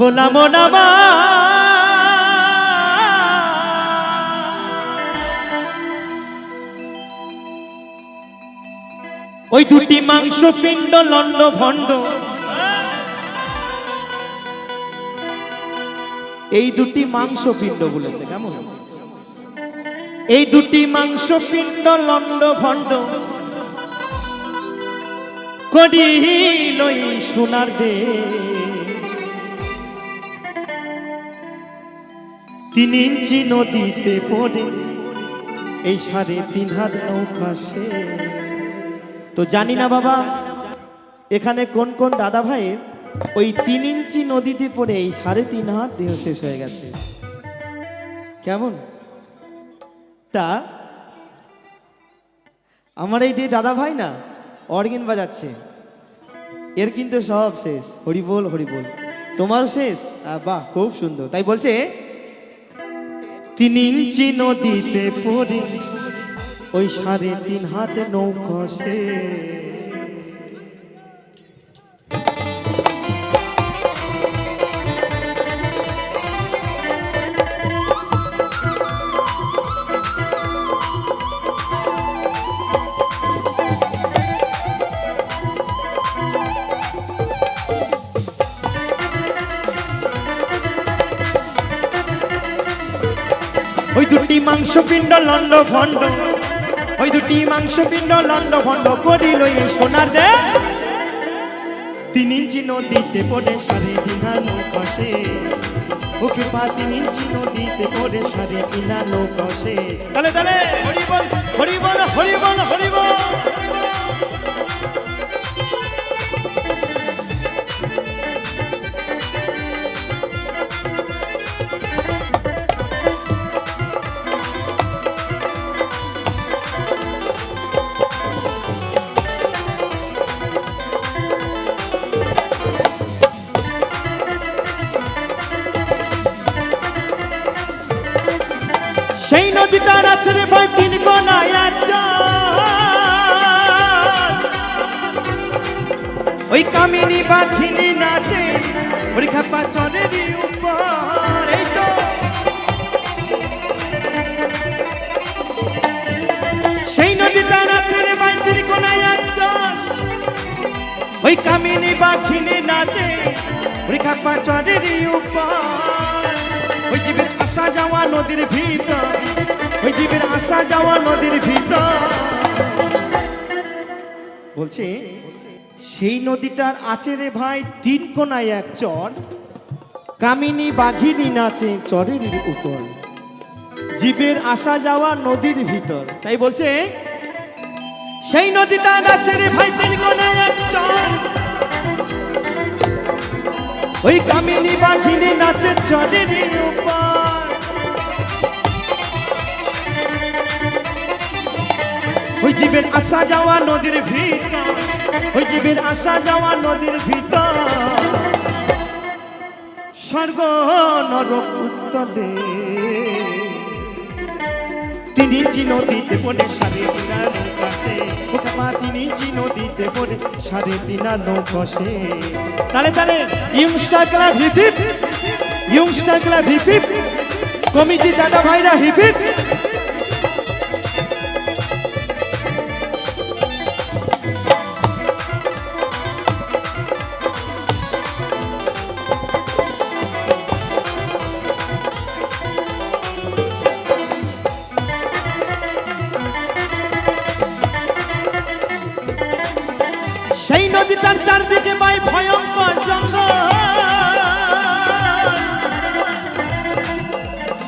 হলাম নামা। ওই দুটি মাংস পিণ্ড লন্ড ভণ্ড। এই দুটি মাংস পিণ্ড বলেছে, কেমন? এই দুটি মাংস পিণ্ড লন্ড ভণ্ড। করিল সোনার দে তিন ইঞ্চি নদীতে পড়ে। এই সাড়ে তিন হাত নৌকা সে। তো জানি না বাবা, এখানে কোন কোন দাদা ভাইয়ের ওই তিন ইঞ্চি নদীতে পড়ে এই সাড়ে তিন হাত দেহ শেষ হয়ে গেছে। কেমন? তা, আমার এই যে দাদা ভাই না, অর্গেন বাজাচ্ছে। এর কিন্তু সব শেষ। হরিবোল হরিবোল। তোমারও শেষ? বাহ, খুব সুন্দর। তাই বলছে তিন ইঞ্চি নদীতে পড়ে ওই সাড়ে তিন হাতে নৌকা ওই দুটি মাংস পিণ্ড লন্ড ভণ্ড। ওই দুটি মাংস পিণ্ড লন্ড ভণ্ড করিল এই সোনার দে। তিন ইঞ্চি নদীতে পড়ে সারি দিনা নৌকসে ওকে পা তিন ইঞ্চি নদীতে পড়ে সারি দিনা নৌকসে তাহলে তাহলে হরি সেই নদীটার আছে রে ভাই, তিন একজন। ওই কামিনী পাখিনি নাচে উপর, এই তো সেই নদীটার আছে রে ভাই, তিন একজন। ওই কামিনী পাখিনি নাচে পরীক্ষা পাচনের উপর ওই জীবের আসা যাওয়া নদীর ভিতর ওই জীবের আসা যাওয়া নদীর ভিতর। বলছে, সেই নদীটার আছে রে ভাই তিন কোনায় এক চর। কামিনী বাঘিনী নাচে চরের উপর জীবের আসা যাওয়া নদীর ভিতর। তাই বলছে, সেই নদীটা নাচে রে ভাই তিন কোনায় এক চর। ওই কামিনী বাঘিনী নাচে চরের উপর। জীবের আসা যাওয়া নদীর ভিতর ওই জীবের আসা যাওয়া নদীর ভিতর স্বর্গ নরক উত্তরে তিন ইঞ্চি নদীতে পড়ে সাড়ে তিনা নৌকাশে পা তিন ইঞ্চি নদীতে পড়ে সাড়ে তিনা নৌকাশে তাহলে তাহলে youngster club hip hip youngster club hip hip committee দাদা ভাইরা হিপ সেই নদীটার চারদিকে ভাই ভয়ঙ্কর জঙ্গল।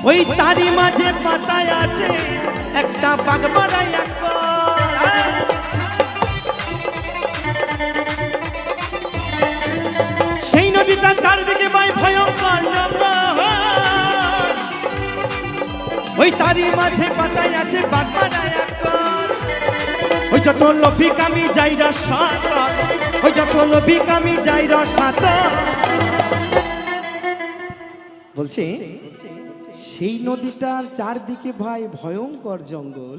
ওই তারি মাঝে পাতায় আছে একটা বাগবাড়াই সেই নদীটার চারদিকে ভাই ভয়ঙ্কর জঙ্গল। ওই তারি মাঝে পাতায় আছে ওই যত লোভি কামি যাইরা সাত ওই যত লোভি কামি যাইরা সাত বলছে, সেই নদীটার চারদিকে ভাই ভয়ঙ্কর জঙ্গল,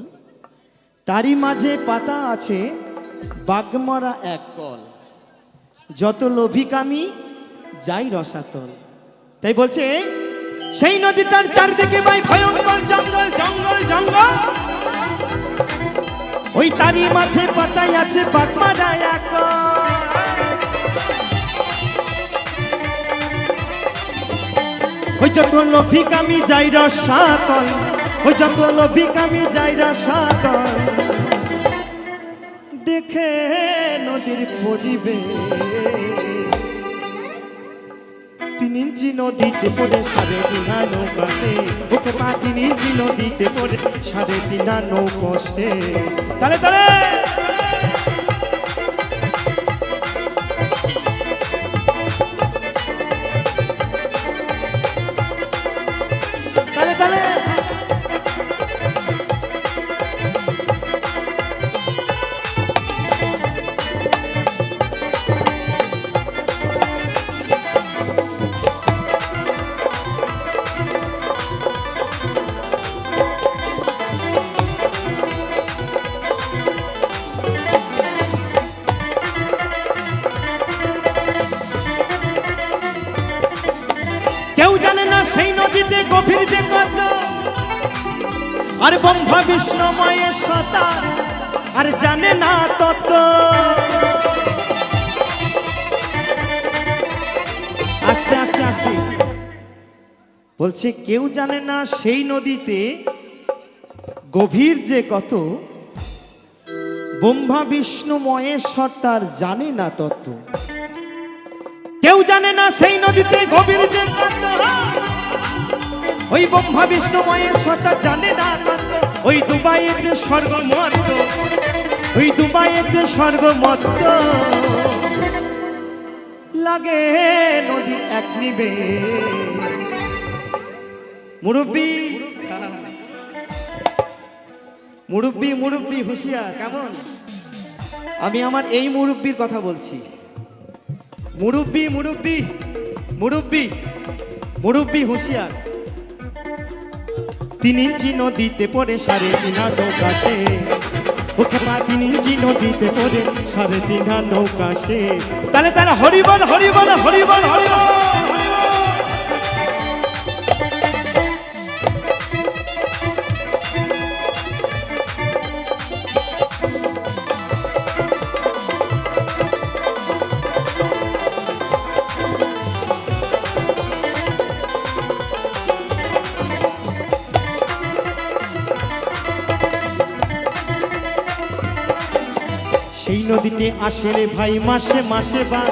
তারই মাঝে পাতা আছে বাগমরা এক কল। যত লোভী কামি যাই রসাতল তাই বলছে, সেই নদীটার চারদিকে ভাই ভয়ঙ্কর তারই মাঝে পাতাই আছে পাকমারা এক। ওই যত লভিক আমি যাই সাতল, ওই যত লভিক আমি যাই সাতল। দেখে নদীর পরিবে ইঞ্চি নদীতে পড়ে, সাড়ে দিনা নৌকাশে ওকে পাতি নিচি নদীতে পড়ে, সাড়ে দিনা নৌকশে তাহলে তাহলে আর ব্রহ্মা বিষ্ণুময়ের সতা, আর জানে না তত। আস্তে আস্তে আস্তে। বলছে, কেউ জানে না সেই নদীতে গভীর যে কত, ব্রহ্মা বিষ্ণু মহেশ্বর জানে না তত্ত্ব কেউ জানে না সেই নদীতে গভীর যে কত। ওই ব্রহ্মা, বিষ্ণু মহেশ্বর তার জানে না ওই দুবাইয়ের যে স্বর্গমত্ত, ওই দুবাইয়ের যে স্বর্গমত্ত। লাগে নদী এক নিবে। মুরব্বী মুরব্বী মুরব্বী, হুঁশিয়ার, কেমন? আমি আমার এই মুরব্বির কথা বলছি। মুরব্বী মুরব্বী মুরব্বী মুরব্বী, হুঁশিয়ার। তিন ইঞ্চি নদীতে পড়ে, সাড়ে তিন নৌকাশে। ওকে পা তিন ইঞ্চি নদীতে পড়ে, সাড়ে তিন নৌকাশে। তাহলে তাহলে হরিবল হরিবল হরিবল হরিবল নদীতে আসে রে ভাই মাসে মাসে বা।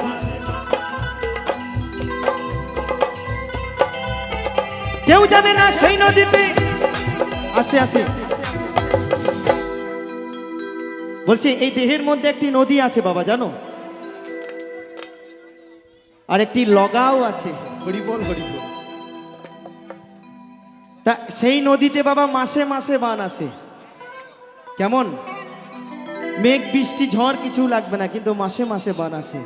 কেউ জানে না সেই নদীতে। আস্তে আস্তে। বলছে এই দেহের মধ্যে একটি নদী আছে বাবা জানো? আর একটি লগাও আছে। হরিবল হরিবল। তা সেই নদীতে বাবা মাসে মাসে বান আসে। কেমন? মেঘ, বৃষ্টি, ঝড় কিছু লাগবে না, কিন্তু মাসে মাসে বান আসে।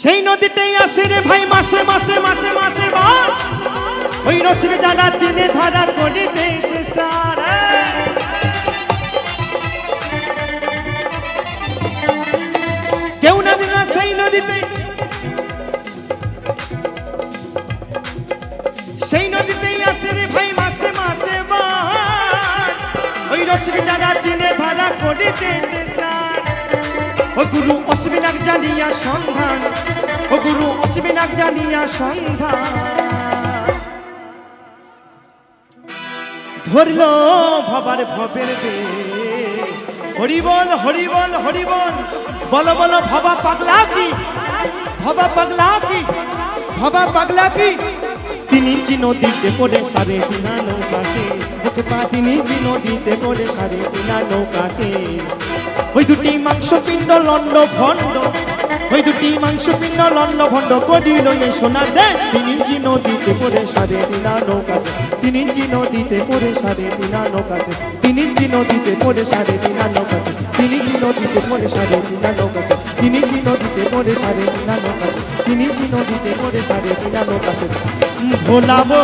সেই নদীটাই আসে রে ভাই, মাসে মাসে মাসে মাসে বান। ওই নচরে যারা চেনে ধরা করিতে চেষ্টা রসিক যারা চিনে করিতেছে স্নান। ও গুরু অসবিনাক জানিয়া সন্ধান। ও গুরু অসবিনাক জানিয়া সন্ধান। ধরল ভবার ভবের বে। হরিবল হরিবল হরিবল। বলো বলো, ভবা পাগলা কি? ভবা পাগলা কি? ভবা পাগলা কি? তিন ইঞ্চি নদীতে পড়ে সাড়ে তিনা নৌকাশে ওকে পা তিন ইঞ্চি নদীতে পড়ে সাড়ে তিনা নৌকাশে ওই দুটি মাংস পিণ্ড লন্ড ভণ্ড, ওই দুটি মাংস পিণ্ড লন্ড ভণ্ড করিল এই সোনার দেশ। তিন ইঞ্চি নদীতে পড়ে সাড়ে তিনা নৌকাশে তিন ইঞ্চি নদীতে পড়ে সাড়ে তিনা নৌকাশে তিন ইঞ্চি নদীতে পড়ে সাড়ে তিনা নৌকাশে তিন ইঞ্চি নদীতে পড়ে সাড়ে তিনা নৌকাশে তিন ইঞ্চি নদীতে পড়ে সাড়ে তিনা নৌকাশে তিন ইঞ্চি নদীতে পড়ে সাড়ে তিনা নৌকাশে ভোলাবো।